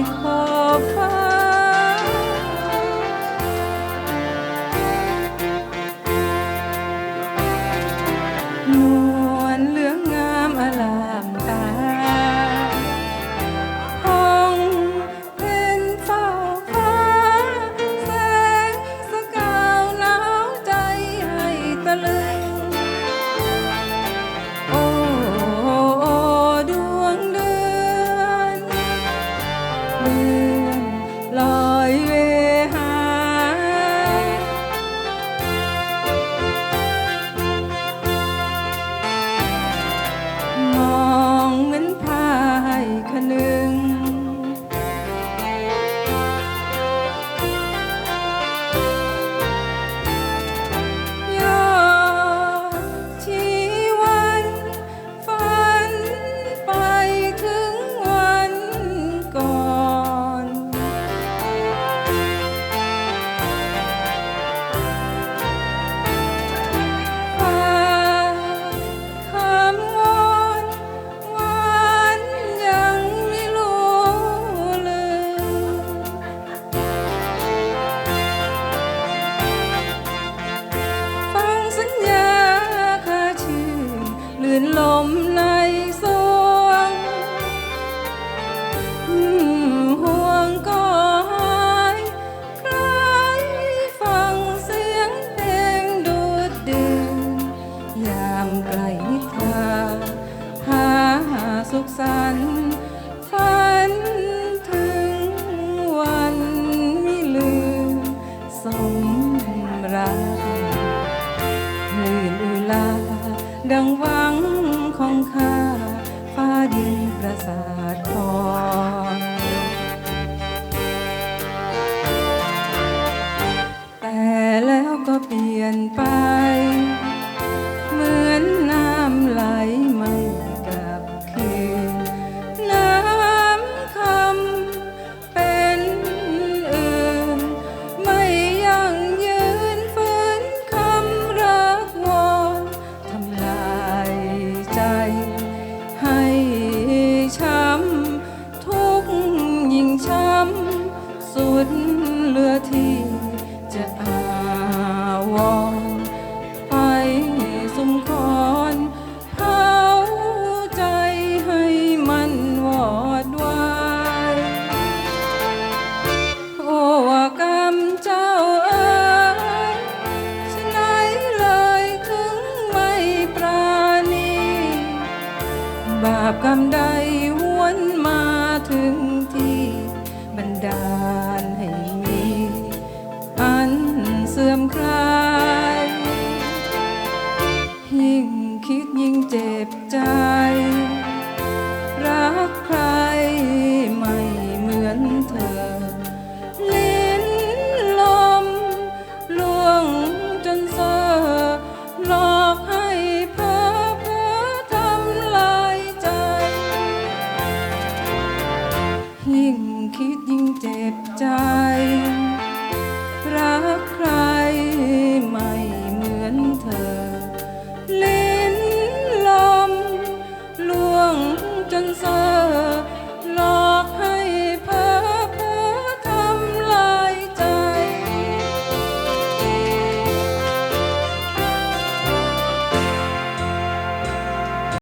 my heart. ไกลทางหาหาสุขสันต์ฝันถึงวันมิลืมสมรักหื่นอืลา ดังหวังของข้าฟ้าดินประสา ดเหลือที่จะอาวรณ์ไปสุมคอนเผาใจให้มันวอดวายโอ้ว่ากรรมเจ้าเอ๋ยฉะไหนเลยถึงไม่ปราณี บาปกรรมใดหั บใจ